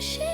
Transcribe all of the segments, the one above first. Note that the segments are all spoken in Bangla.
she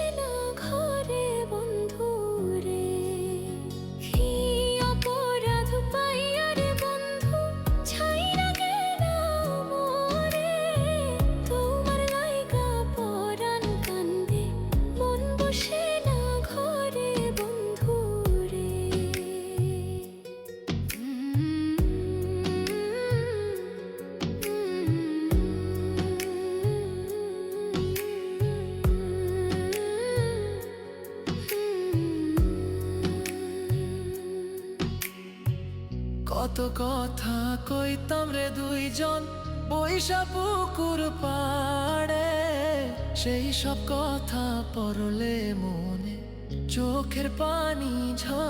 কত কথা কইতাম রে দুইজন, বৈশা পুকুর পাড়ে। সেই সব কথা পরলে মনে চোখের পানি ঝরে।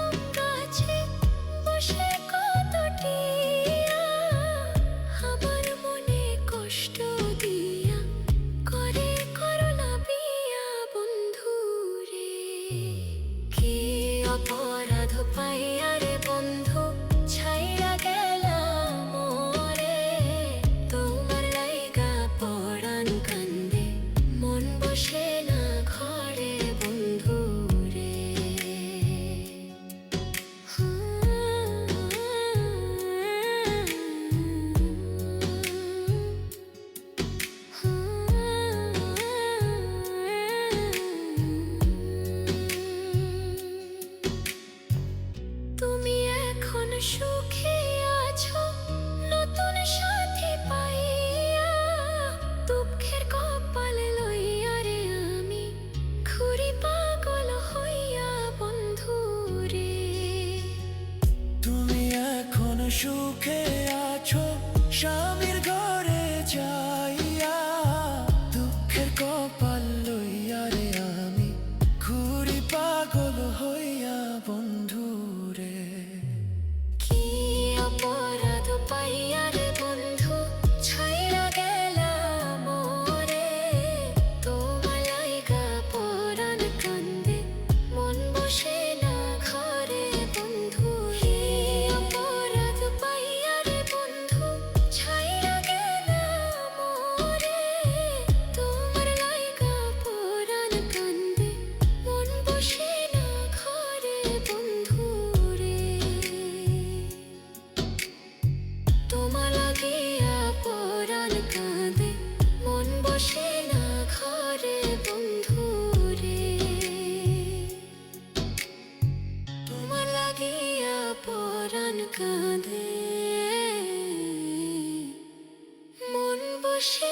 sure. she